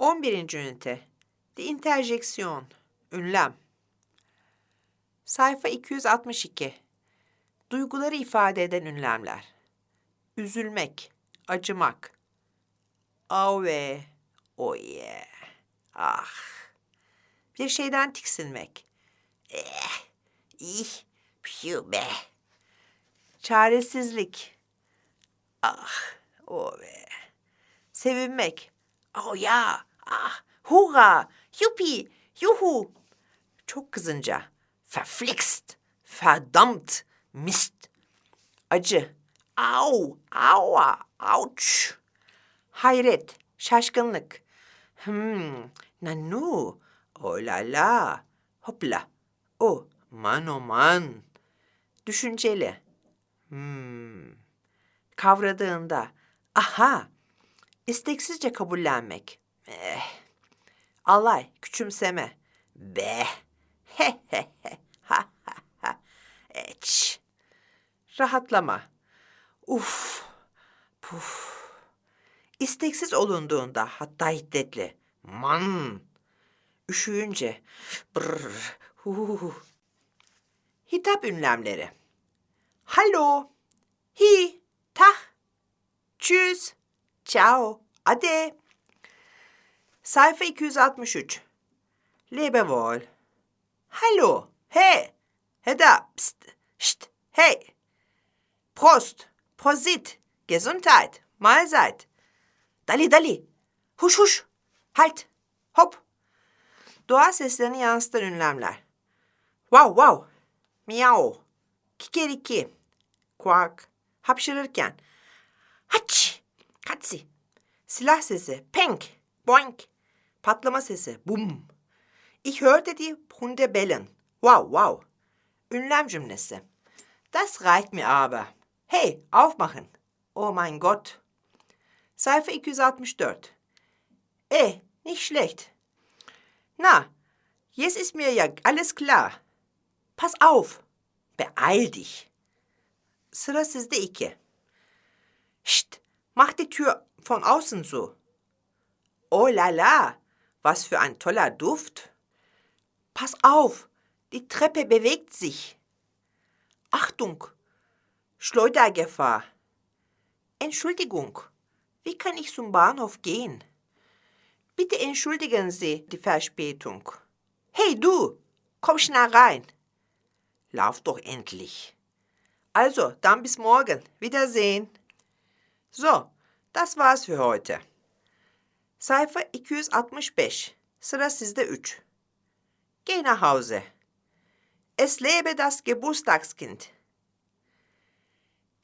11. ünite. Die Interjection. Ünlem. Sayfa 262. Duyguları ifade eden ünlemler. Üzülmek, acımak. Ave, oye, ah. Bir şeyden tiksinmek. Eh, ih, piu be. Çaresizlik. Ah, o be. Sevinmek. Oh ya, ah, hurra, yupi, yuhu. Çok kızınca. Verflixt, verdammt, Mist. Acı. Au, aua, ouch. Hayret, şaşkınlık. Hmm, nanu, oh la la, hopla. O, man o man. Düşünceli. Hmm. Kavradığında. Aha. İsteksizce kabullenmek. Eh. Alay, küçümseme. Be. He he he. Ha ha ha. Eç. Rahatlama. Uf. Puf. İsteksiz olunduğunda hatta hiddetli. Man. Üşüyünce. Brr. Hu. Hitap ünlemleri. Hallo. Hi. Tah. Tschüss. Ciao. Ade. Sayfa 263. Lebewohl. Hallo. Hey. Hedda. Psst. Şşt. Hey. Prost. Prosit. Gesundheit. Mahlzeit. Dali dali. Huş huş. Halt. Hop. Doğa seslerini yansıtan ünlemler. Wow wow. Miau. Kikeriki. Kuak. Hapşırırken. Haç. Hatsi. Silah sesi. Penk. Boink. Patlama sesi. Bum. Ich hörte die Hunde bellen. Wow wow. Ünlem cümlesi. Das reicht mir aber. Hey, aufmachen. Oh mein Gott. Sayfa 264. Eh, nicht schlecht. Na, jetzt ist mir ja alles klar. Pass auf. Beeil dich. Sıra sizde iki. Psst, mach die Tür von außen zu. Oh la la, was für ein toller Duft. Pass auf, die Treppe bewegt sich. Achtung, Schleudergefahr. Entschuldigung, wie kann ich zum Bahnhof gehen? Bitte entschuldigen Sie die Verspätung. Hey du, komm schnell rein. Lauf doch endlich. Also, dann bis morgen. Wiedersehen. So, das war's für heute. Sayfa 265. Sıra sizde 3. Geh nach Hause. Es lebe das Geburtstagskind.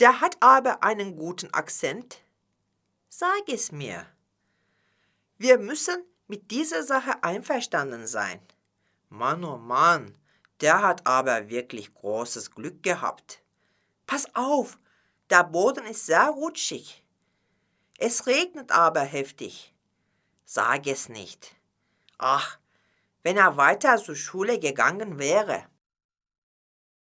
Der hat aber einen guten Akzent. Sag es mir. Wir müssen mit dieser Sache einverstanden sein. Mann, oh Mann, der hat aber wirklich großes Glück gehabt. Pass auf, der Boden ist sehr rutschig. Es regnet aber heftig. Sag es nicht. Ach, wenn er weiter zur Schule gegangen wäre.